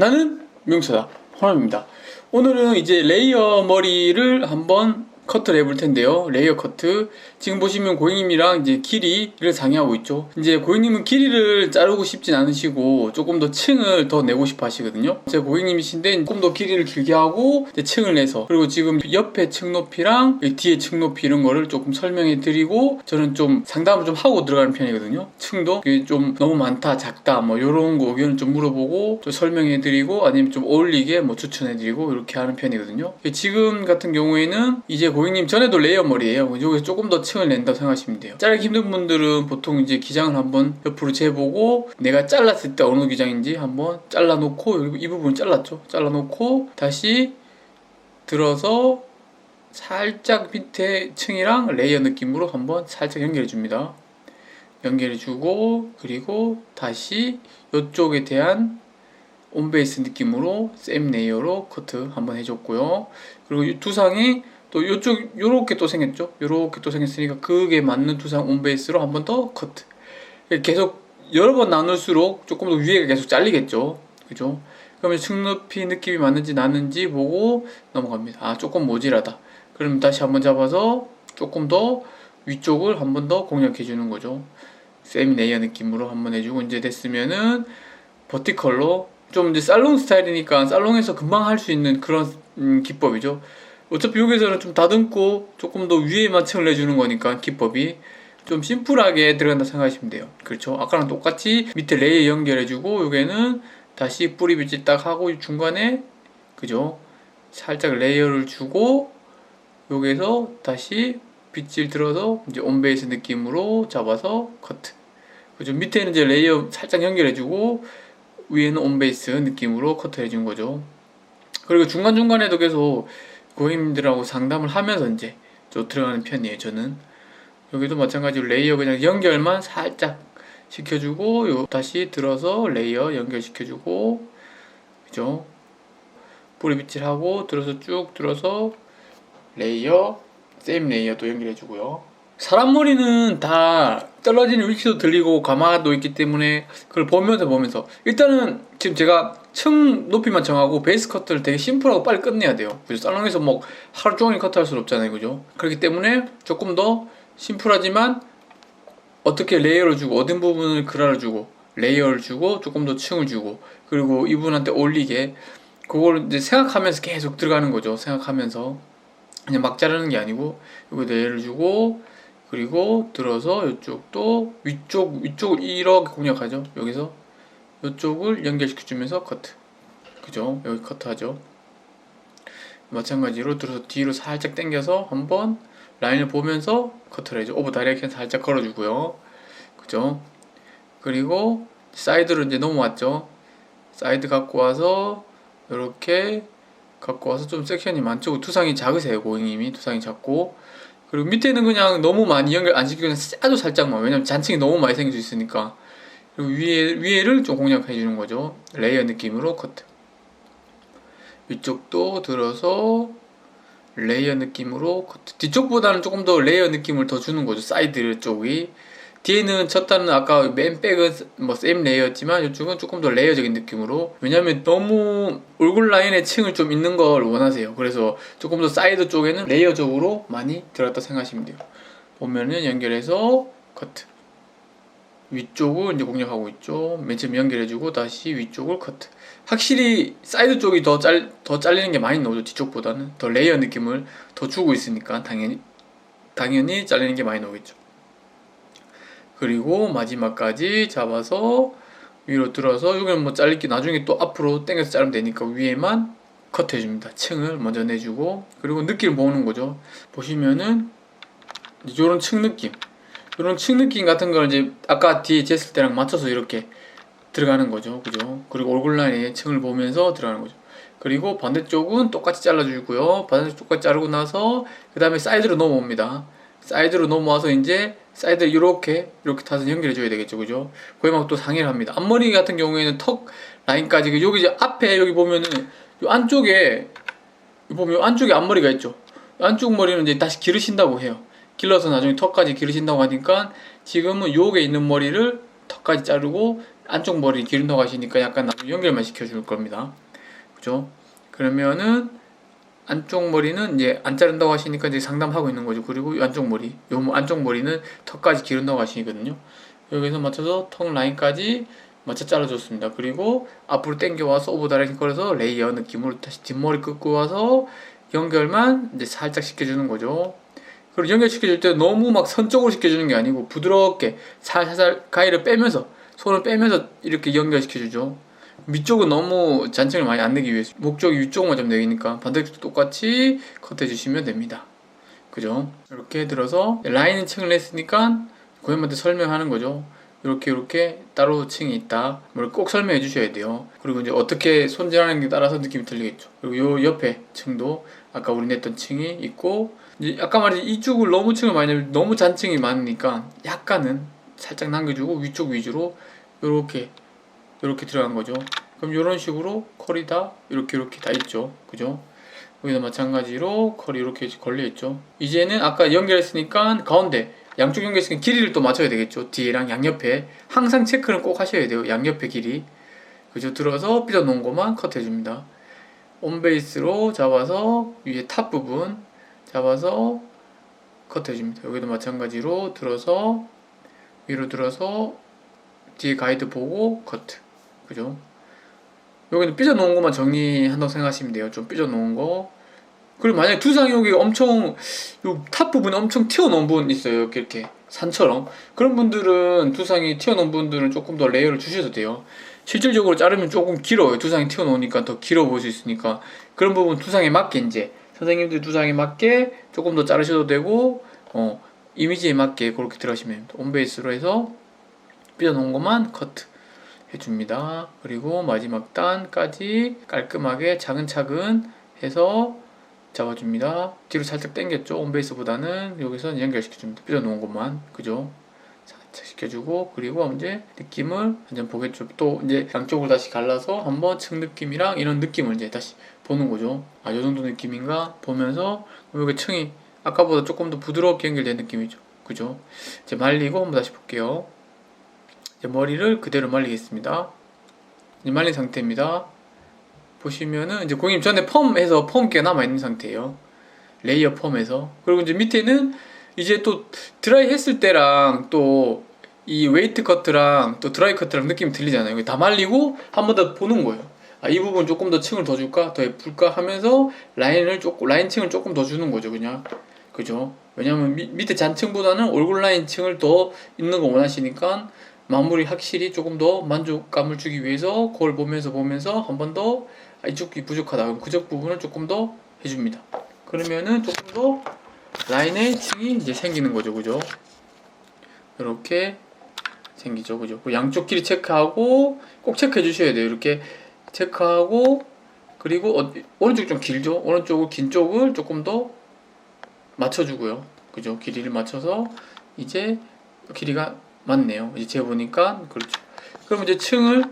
나는 명사다. 호남입니다. 오늘은 이제 레이어 머리를 한번 커트를 해볼 텐데요. 레이어 커트. 지금 보시면 고객님이랑 이제 길이를 상의하고 있죠. 이제 고객님은 길이를 자르고 싶진 않으시고 조금 더 층을 더 내고 싶어 하시거든요. 제 고객님이신데 조금 더 길이를 길게 하고 층을 내서 그리고 지금 옆에 층 높이랑 이 뒤에 층 높이 이런 거를 조금 설명해 드리고 저는 좀 상담을 좀 하고 들어가는 편이거든요. 층도 좀 너무 많다 작다 뭐 이런 거 의견을 좀 물어보고 좀 설명해 드리고 아니면 좀 어울리게 뭐 추천해 드리고 이렇게 하는 편이거든요. 지금 같은 경우에는 이제 고 객님 전에도 레이어 머리예요. 여기서 조금 더 층을 낸다고 생각하시면 돼요. 자르기 힘든 분들은 보통 이제 기장을 한번 옆으로 재보고 내가 잘랐을 때 어느 기장인지 한번 잘라 놓고 이 부분 잘랐죠? 잘라 놓고 다시 들어서 살짝 밑에 층이랑 레이어 느낌으로 한번 살짝 연결해 줍니다. 연결해 주고 그리고 다시 이쪽에 대한 온베이스 느낌으로 샘 레이어로 커트 한번 해줬고요. 그리고 이 두상이 또 이쪽 요렇게 또 생겼죠? 요렇게 또 생겼으니까 그게 맞는 두상 온베이스로 한 번 더 커트 계속 여러 번 나눌수록 조금 더 위에가 계속 잘리겠죠? 그죠? 그러면 층 높이 느낌이 맞는지 나는지 보고 넘어갑니다. 아 조금 모질하다. 그럼 다시 한번 잡아서 조금 더 위쪽을 한 번 더 공략해 주는 거죠. 세미 레이어 느낌으로 한 번 해주고 이제 됐으면은 버티컬로 좀 이제 살롱 스타일이니까 살롱에서 금방 할 수 있는 그런 음, 기법이죠 어차피 여기서는 좀 다듬고 조금 더 위에만 층을 내주는 거니까 기법이 좀 심플하게 들어간다 생각하시면 돼요. 그렇죠? 아까랑 똑같이 밑에 레이어 연결해주고 여기는 다시 뿌리 빗질 딱 하고 중간에 그죠? 살짝 레이어를 주고 여기서 다시 빗질 들어서 이제 온베이스 느낌으로 잡아서 커트. 그죠? 밑에는 이제 레이어 살짝 연결해주고 위에는 온베이스 느낌으로 커트 해준 거죠. 그리고 중간 중간에도 계속 고객님들하고 상담을 하면서 이제 좀 들어가는 편이에요 저는. 여기도 마찬가지로 레이어 그냥 연결만 살짝 시켜주고 요 다시 들어서 레이어 연결시켜주고 그죠? 뿌리 빗질하고 들어서 쭉 들어서 레이어 세임 레이어도 연결해주고요. 사람 머리는 다 떨어지는 위치도 들리고 가마도 있기 때문에 그걸 보면서 보면서. 일단은 지금 제가 층 높이만 정하고 베이스 커트를 되게 심플하고 빨리 끝내야 돼요. 그죠? 살롱에서 뭐 하루 종일 커트할 수는 없잖아요. 그죠? 그렇기 때문에 조금 더 심플하지만 어떻게 레이어를 주고 어딘 부분을 그라를 주고 레이어를 주고 조금 더 층을 주고 그리고 이분한테 올리게 그걸 이제 생각하면서 계속 들어가는 거죠. 생각하면서 그냥 막 자르는 게 아니고 이거 레이어를 주고 그리고 들어서 이쪽도 위쪽 위쪽을 이렇게 공략하죠. 여기서 이쪽을 연결시켜주면서 커트. 그죠? 여기 커트하죠? 마찬가지로 들어서 뒤로 살짝 당겨서 한번 라인을 보면서 커트를 해줘 오버 다이렉션 살짝 걸어주고요. 그죠? 그리고 사이드로 이제 넘어왔죠? 사이드 갖고 와서 이렇게 갖고 와서 좀 섹션이 많죠? 투상이 작으세요 고객님이. 투상이 작고. 그리고 밑에는 그냥 너무 많이 연결 안 시키고 아주 살짝만. 왜냐면 잔층이 너무 많이 생길 수 있으니까 그리고 위에, 위에를 좀 공략해 주는 거죠. 레이어 느낌으로 커트 위쪽도 들어서 레이어 느낌으로 커트 뒤쪽보다는 조금 더 레이어 느낌을 더 주는 거죠. 사이드 쪽이. 뒤에는 쳤다는 아까 맨 백은 뭐쌤 레이어였지만 이쪽은 조금 더 레이어적인 느낌으로. 왜냐면 너무 얼굴 라인에 층을 좀 있는 걸 원하세요. 그래서 조금 더 사이드 쪽에는 레이어적으로 많이 들어갔다 생각하시면 돼요. 보면은 연결해서 커트 위쪽을 이제 공략하고 있죠. 맨 처음 연결해주고 다시 위쪽을 커트. 확실히 사이드 쪽이 더, 잘, 더 잘리는 게 많이 나오죠 뒤쪽보다는. 더 레이어 느낌을 더 주고 있으니까 당연히 당연히 잘리는 게 많이 나오겠죠. 그리고 마지막까지 잡아서 위로 들어서 여기는 뭐 잘릴게 나중에 또 앞으로 당겨서 자르면 되니까 위에만 컷 해줍니다. 층을 먼저 내주고 그리고 느낌을 보는 거죠. 보시면은 이런 층 느낌 이런 층 느낌 같은 걸 이제 아까 뒤에 쟀을 때랑 맞춰서 이렇게 들어가는 거죠. 그죠? 그리고 얼굴 라인에 층을 보면서 들어가는 거죠. 그리고 반대쪽은 똑같이 잘라주고요. 반대쪽 똑같이 자르고 나서 그 다음에 사이드로 넘어옵니다. 사이드로 넘어와서 이제 사이드 이렇게 이렇게 타서 연결해 줘야 되겠죠. 그죠? 거의 막또 상의를 합니다. 앞머리 같은 경우에는 턱 라인까지 그 여기 이제 앞에 여기 보면은 이 안쪽에 보면 안쪽에 앞머리가 있죠. 안쪽 머리는 이제 다시 기르신다고 해요 길러서 나중에 턱까지 기르신다고 하니까 지금은 요게 있는 머리를 턱까지 자르고 안쪽 머리 기른다고 하시니까 약간 연결만 시켜줄 겁니다. 그죠? 그러면은 안쪽 머리는 이제 안 자른다고 하시니까 이제 상담하고 있는 거죠. 그리고 이 안쪽 머리, 요 안쪽 머리는 턱까지 기른다고 하시거든요. 여기서 맞춰서 턱 라인까지 맞춰 잘라줬습니다. 그리고 앞으로 당겨와서 오버다이렉 걸어서 레이어 느낌으로 다시 뒷머리 끄고 와서 연결만 이제 살짝 시켜주는 거죠. 그리고 연결시켜줄 때 너무 막 선적으로 시켜주는 게 아니고 부드럽게 살살 가위를 빼면서 손을 빼면서 이렇게 연결시켜주죠. 위쪽은 너무 잔층을 많이 안 내기 위해서 목적 위쪽만 좀 내기니까 반대쪽도 똑같이 컷해 주시면 됩니다. 그죠? 이렇게 들어서 라인 층을 냈으니까 고객님한테 설명하는 거죠. 이렇게 이렇게 따로 층이 있다. 뭘꼭 설명해 주셔야 돼요. 그리고 이제 어떻게 손질하는 게 따라서 느낌이 틀리겠죠. 그리고 요 옆에 층도 아까 우리 냈던 층이 있고 이제 아까 말했지 이쪽을 너무 층을 많이 내면 너무 잔층이 많으니까 약간은 살짝 남겨주고 위쪽 위주로 요렇게 이렇게 들어간 거죠. 그럼 이런 식으로 컬이 다 이렇게 이렇게 다 있죠. 그죠? 여기도 마찬가지로 컬이 이렇게 걸려 있죠. 이제는 아까 연결했으니까 가운데 양쪽 연결했으니까 길이를 또 맞춰야 되겠죠. 뒤에랑 양옆에 항상 체크는 꼭 하셔야 돼요. 양옆에 길이. 그죠? 들어서 삐져 놓은 것만 컷해 줍니다. 온베이스로 잡아서 위에 탑 부분 잡아서 컷해 줍니다. 여기도 마찬가지로 들어서 위로 들어서 뒤에 가이드 보고 커트. 그죠? 여기는 삐져 놓은 것만 정리한다고 생각하시면 돼요. 좀 삐져 놓은 거. 그리고 만약에 두상이 여기 엄청 요탑 부분이 엄청 튀어나온 부분 있어요. 이렇게 이렇게 산처럼 그런 분들은 두상이 튀어나온 분들은 조금 더 레이어를 주셔도 돼요. 실질적으로 자르면 조금 길어요. 두상이 튀어나오니까 더 길어 보일 수 있으니까 그런 부분 두상에 맞게 이제 선생님들 두상에 맞게 조금 더 자르셔도 되고 어 이미지에 맞게 그렇게 들어가시면 됩니다. 온베이스로 해서 삐져놓은 것만 커트 해줍니다. 그리고 마지막 단까지 깔끔하게 차근차근 해서 잡아줍니다. 뒤로 살짝 당겼죠. 온베이스보다는 여기서 연결시켜줍니다. 삐져놓은 것만 그죠? 살짝 시켜주고 그리고 이제 느낌을 완전 보겠죠. 또 이제 양쪽을 다시 갈라서 한번 층 느낌이랑 이런 느낌을 이제 다시 보는 거죠. 아, 요 정도 느낌인가 보면서 여기 층이 아까보다 조금 더 부드럽게 연결된 느낌이죠. 그죠? 이제 말리고 한번 다시 볼게요. 이제 머리를 그대로 말리겠습니다. 이제 말린 상태입니다. 보시면은 이제 고객님 전에 펌해서 펌기가 남아 있는 상태예요. 레이어 펌해서 그리고 이제 밑에는 이제 또 드라이 했을 때랑 또 이 웨이트 커트랑 또 드라이 커트랑 느낌이 들리잖아요. 다 말리고 한 번 더 보는 거예요. 아, 이 부분 조금 더 층을 더 줄까? 더 예쁠까? 하면서 라인을 조금 라인 층을 조금 더 주는 거죠, 그냥. 그죠? 왜냐면 미, 밑에 잔층보다는 얼굴 라인 층을 더 있는 거 원하시니까 마무리 확실히 조금 더 만족감을 주기 위해서 그걸 보면서 보면서 한 번더 아, 이쪽이 부족하다. 그럼 그쪽 부분을 조금 더 해줍니다. 그러면은 조금 더 라인의 층이 이제 생기는 거죠, 그죠? 이렇게 생기죠, 그죠? 그 양쪽 길이 체크하고 꼭 체크해 주셔야 돼요. 이렇게 체크하고 그리고 어, 오른쪽 좀 길죠? 오른쪽을 긴 쪽을 조금 더 맞춰주고요. 그죠? 길이를 맞춰서 이제 길이가 맞네요. 이제 재보니까 그렇죠. 그럼 이제 층을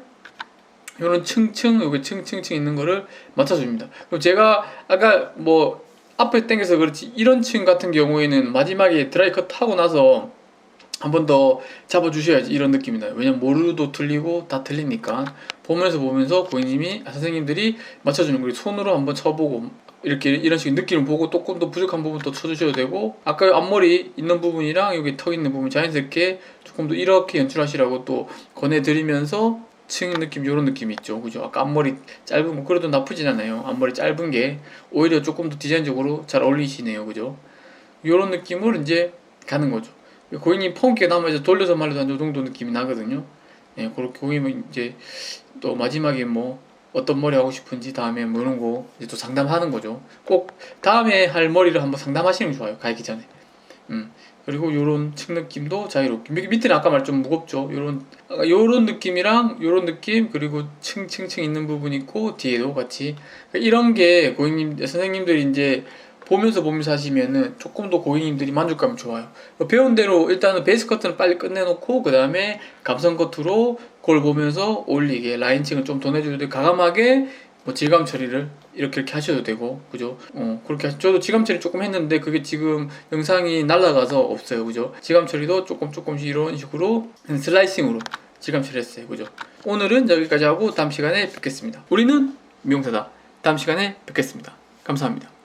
요런 층층 여기 층층층 있는 거를 맞춰줍니다. 그럼 제가 아까 뭐 앞에 당겨서 그렇지 이런 층 같은 경우에는 마지막에 드라이 컷 하고 나서 한 번 더 잡아주셔야지 이런 느낌이 나요. 왜냐면 모르도 틀리고 다 틀리니까 보면서 보면서 고객님이 아, 선생님들이 맞춰주는 걸 손으로 한번 쳐보고 이렇게 이런 식의 느낌을 보고 조금 더 부족한 부분 더 쳐주셔도 되고 아까 앞머리 있는 부분이랑 여기 턱 있는 부분 자연스럽게 조금 더 이렇게 연출하시라고 또 권해드리면서 층 느낌 이런 느낌이 있죠. 그죠? 아까 앞머리 짧은 거 그래도 나쁘진 않아요. 앞머리 짧은 게 오히려 조금 더 디자인적으로 잘 어울리시네요. 그죠? 이런 느낌을 이제 가는 거죠. 고객님 펑키가 남아서 돌려서 말려도 한요 정도 느낌이 나거든요. 예, 그렇게 고객님은 이제 또 마지막에 뭐 어떤 머리 하고 싶은지 다음에 뭐 이런 거 이제 또 상담하는 거죠. 꼭 다음에 할 머리를 한번 상담하시는 게 좋아요. 가기 전에. 음. 그리고 요런 층 느낌도 자유롭게 밑- 밑에는 아까 말 좀 무겁죠. 요런 아까 요런 느낌이랑 요런 느낌 그리고 층층층 있는 부분 있고 뒤에도 같이 그러니까 이런 게 고객님 선생님들이 이제 보면서 보면서 하시면은 조금 더 고객님들이 만족감이 좋아요. 배운 대로 일단은 베이스 커트는 빨리 끝내놓고 그 다음에 감성 커트로 그걸 보면서 올리게 라인층을 좀 더 내줘도 가감하게 뭐 질감 처리를 이렇게 이렇게 하셔도 되고 그죠? 어 그렇게 하시, 저도 질감 처리 조금 했는데 그게 지금 영상이 날라가서 없어요 그죠? 질감 처리도 조금 조금씩 이런 식으로 슬라이싱으로 질감 처리했어요. 그죠? 오늘은 여기까지 하고 다음 시간에 뵙겠습니다. 우리는 미용사다. 다음 시간에 뵙겠습니다. 감사합니다.